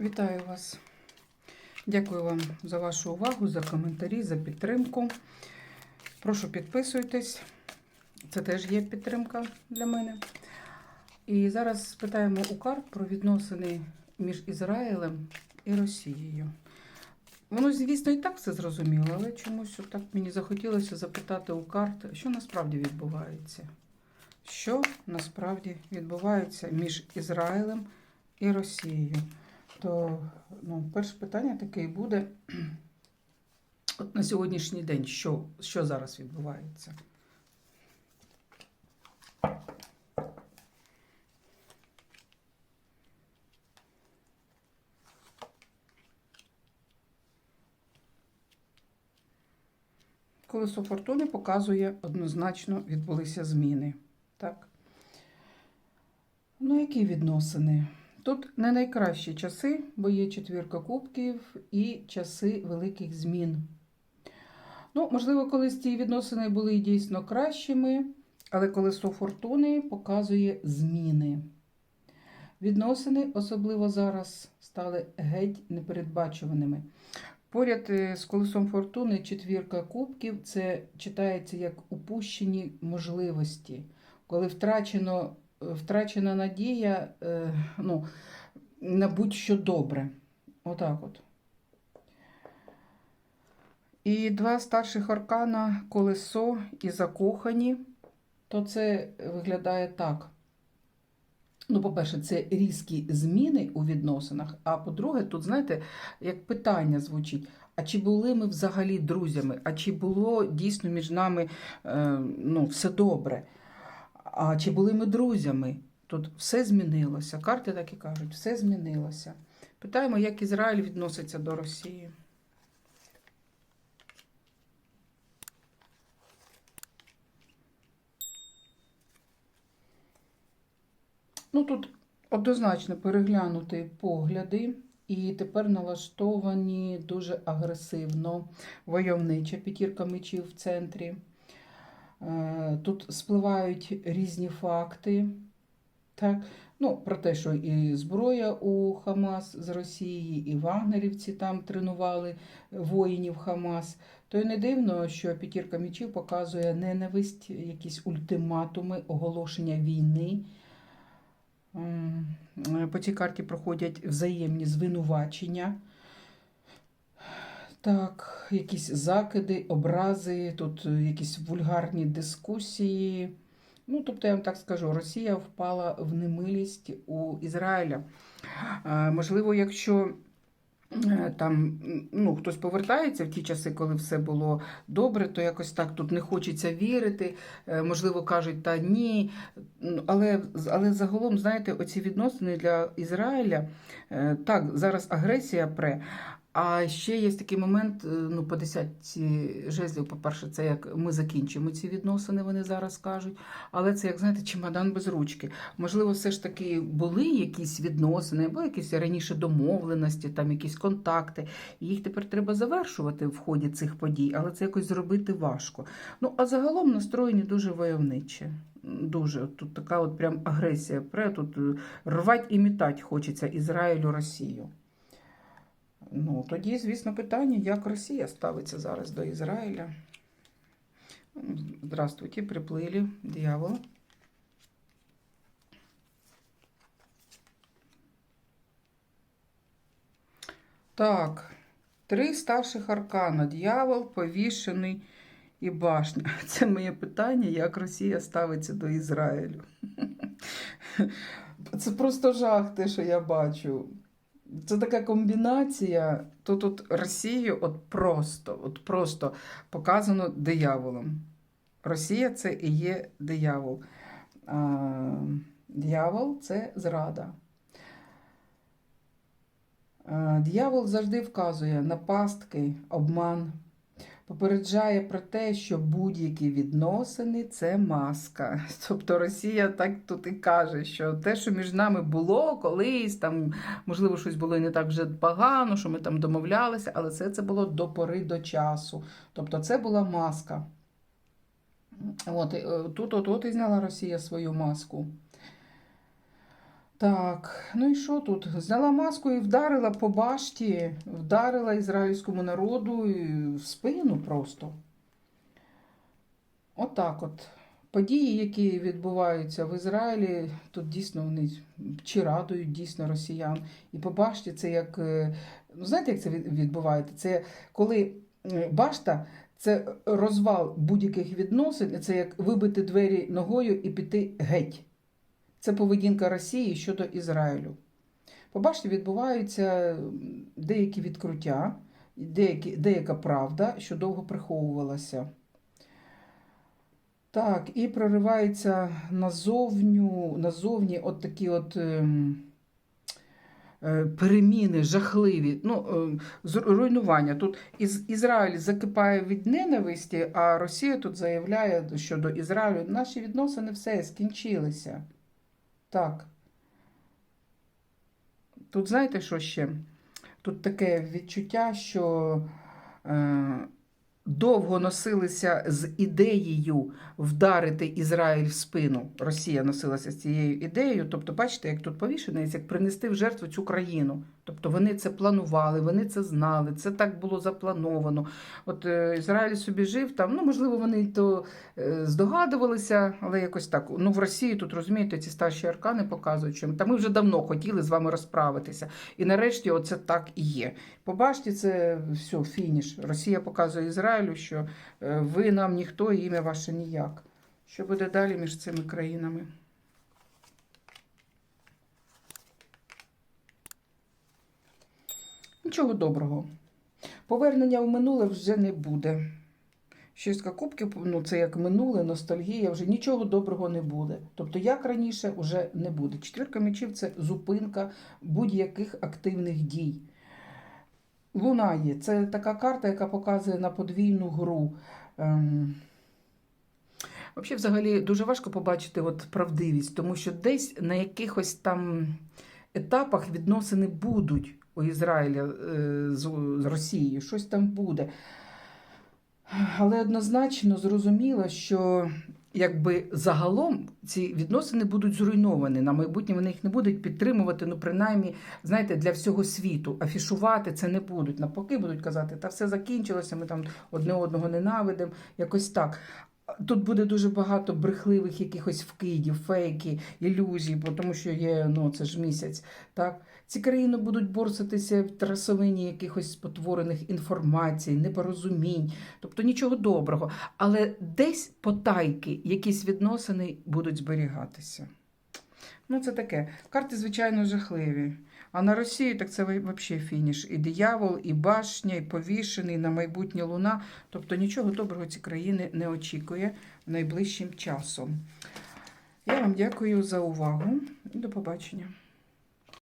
Вітаю вас. Дякую вам за вашу увагу, за коментарі, за підтримку. Прошу підписуйтесь. Це теж є підтримка для мене. І зараз спитаємо у карт про відносини між Ізраїлем і Росією. Воно, звісно, і так все зрозуміло, але чомусь так мені захотілося запитати у карт, що насправді відбувається. Що насправді відбувається між Ізраїлем і Росією? То ну, перше питання таке і буде от на сьогоднішній день, що, що зараз відбувається? Колесо фортуни показує однозначно відбулися зміни. Так? Ну, які відносини? Тут не найкращі часи, бо є четвірка кубків і часи великих змін. Ну, можливо, колись ці відносини були дійсно кращими, але колесо фортуни показує зміни. Відносини, особливо зараз, стали геть непередбачуваними. Поряд е, з колесом фортуни четвірка кубків це читається як упущені можливості, коли втрачено втрачена надія е, ну, на будь-що добре. Отак от. І два старших аркана колесо і закохані, то це виглядає так. Ну, по-перше, це різкі зміни у відносинах. А по-друге, тут, знаєте, як питання звучить: а чи були ми взагалі друзями? А чи було дійсно між нами е, ну, все добре? А чи були ми друзями? Тут все змінилося. Карти так і кажуть, все змінилося. Питаємо, як Ізраїль відноситься до Росії. Ну, тут однозначно переглянути погляди, і тепер налаштовані дуже агресивно, войовнича п'ятірка мечів в центрі. Е, Тут спливають різні факти. Так? Ну, Про те, що і зброя у Хамас з Росії, і вагнерівці там тренували воїнів Хамас. То й не дивно, що п'ятірка мічів показує ненависть, якісь ультиматуми, оголошення війни. По цій карті проходять взаємні звинувачення. Так, якісь закиди, образи, тут е, якісь вульгарні дискусії. Ну, тобто, я вам так скажу, Росія впала в немилість у Ізраїля. Е, Можливо, якщо е, там ну, хтось повертається в ті часи, коли все було добре, то якось так тут не хочеться вірити. Можливо, кажуть, та ні. Але, але загалом, знаєте, оці відносини для Ізраїля, так, зараз агресія пре. А ще є такий момент, е, ну, по десятці жезлів, по-перше, це як ми закінчимо ці відносини, вони зараз кажуть. Але це, як знаєте, чемодан без ручки. Можливо, все ж таки були якісь відносини, або якісь раніше домовленості, там якісь контакти. Їх тепер треба завершувати в ході цих подій, але це якось зробити важко. Ну, а загалом настроєні дуже войовниче. Дуже тут така от прям агресія. Пре, тут е, рвать і мітать хочеться Ізраїлю Росію. Ну, тоді, звісно, питання, як Росія ставиться зараз до Ізраїля. Здравствуйте, приплили, дьявол. Так, три старших аркана. Дьявол, повішений і башня. Це моє питання, як Росія ставиться до Ізраїлю. Це просто жах, те, що я бачу. Це така комбінація. Тут тут Росію от просто, от просто показано дияволом. Росія це і є диявол. А, Диявол це зрада. А, Диявол завжди вказує на пастки, обман, попереджає про те, що будь-які відносини це маска. Тобто Росія так тут і каже, що те, що між нами було колись, там, можливо, щось було і не так вже погано, що ми там домовлялися, але це, це було до пори до часу. Тобто це була маска. От, е, тут от, от і зняла Росія свою маску. Так, ну і що тут? Зняла маску і вдарила по башті, вдарила ізраїльському народу в спину просто. Отак от. Події, які відбуваються в Ізраїлі, тут дійсно вони чи радують дійсно росіян. І по башті це як. е, Ну, знаєте, як це відбувається? Це коли е, башта це розвал будь-яких відносин, це як вибити двері ногою і піти геть. Це поведінка Росії щодо Ізраїлю. По башті відбуваються деякі відкруття, деякі, деяка правда, що довго приховувалася. Так, і прориваються назовню, назовні от такі от ем, е, переміни жахливі, ну, е, руйнування. Тут із, Ізраїль закипає від ненависті, а Росія тут заявляє щодо Ізраїлю, наші відносини все скінчилися. Так. Тут знаєте, що ще? Тут таке відчуття, що е, довго носилися з ідеєю вдарити Ізраїль в спину. Росія носилася з цією ідеєю. Тобто, бачите, як тут повішено, як принести в жертву цю країну. Тобто вони це планували, вони це знали, це так було заплановано. От е, Ізраїль собі жив там, ну можливо, вони то е, здогадувалися, але якось так. Ну в Росії тут розумієте, ці старші аркани показують, що та ми вже давно хотіли з вами розправитися. І нарешті, оце так і є. Побачте, це все, фініш. Росія показує Ізраїлю, що е, ви нам ніхто, і ім'я ваше ніяк. Що буде далі між цими країнами? Нічого доброго. Повернення в минуле вже не буде. Шістка кубків, ну це як минуле, ностальгія, вже нічого доброго не буде. Тобто, як раніше, вже не буде. Четвірка мечів це зупинка будь-яких активних дій. Луна є. Це така карта, яка показує на подвійну гру. Ем... Взагалі, дуже важко побачити от правдивість, тому що десь на якихось там етапах відносини будуть у Ізраїля е, з, Росією, щось там буде. Але однозначно зрозуміло, що якби загалом ці відносини будуть зруйновані. На майбутнє вони їх не будуть підтримувати, ну принаймні, знаєте, для всього світу. Афішувати це не будуть. Навпаки, будуть казати, та все закінчилося, ми там одне одного ненавидимо, якось так. Тут буде дуже багато брехливих якихось вкидів, фейки, ілюзій, бо тому що є ну це ж місяць. Так ці країни будуть борситися в трасовині якихось спотворених інформацій, непорозумінь, тобто нічого доброго. Але десь потайки якісь відносини будуть зберігатися. Ну, це таке. Карти, звичайно, жахливі. А на Росію так це взагалі фініш. І диявол, і башня, і повішений і на майбутнє луна. Тобто нічого доброго ці країни не очікує найближчим часом. Я вам дякую за увагу і до побачення.